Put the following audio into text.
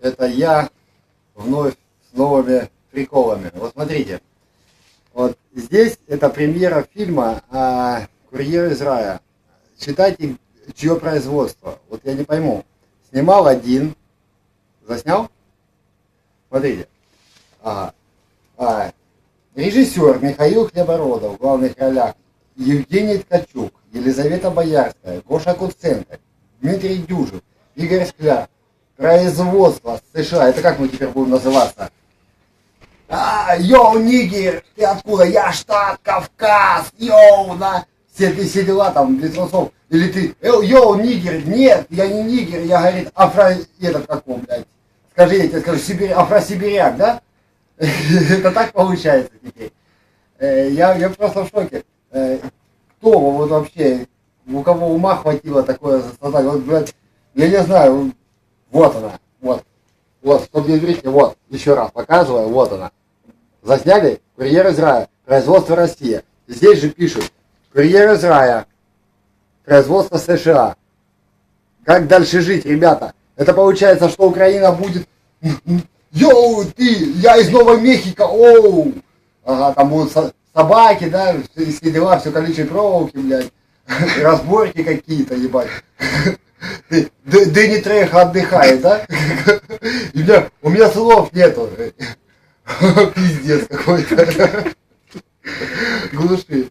это я вновь с новыми приколами. Вот смотрите, вот здесь это премьера фильма а, «Курьер из рая». Читайте, чье производство. Вот я не пойму. Снимал один, заснял? Смотрите. Ага. А, режиссер Михаил Хлебородов в главных ролях. Евгений Ткачук, Елизавета Боярская, Гоша Куценко, Дмитрий Дюжев, Игорь Скляр. Производство США. Это как мы теперь будем называться? А, йоу, нигер, ты откуда? Я штат Кавказ, йоу, на... Все, все дела там, для трусов. Или ты, «Эл, йоу, нигер, нет, я не нигер, я, говорит, афро... Этот какой, блядь? Скажи, я тебе скажу, сибирь, афросибиряк, да? Это так получается теперь. Э, Я, я просто в шоке. Э, Кто вот вообще, у кого ума хватило такое создать? Вот, блядь, я не знаю, вот она, вот. Вот, чтобы не вот, еще раз показываю, вот она. Засняли «Курьер из рая», производство Россия. Здесь же пишут «Курьер из рая», производство США. Как дальше жить, ребята? Это получается, что Украина будет... Йоу, ты, я из Новой Мехико, оу! Ага, там будут со- собаки, да, все дела, все колючие проволоки, блядь. Разборки какие-то, ебать. Дэнни Треха отдыхает, да? У меня, у меня слов нету. Пиздец какой-то. Глуши.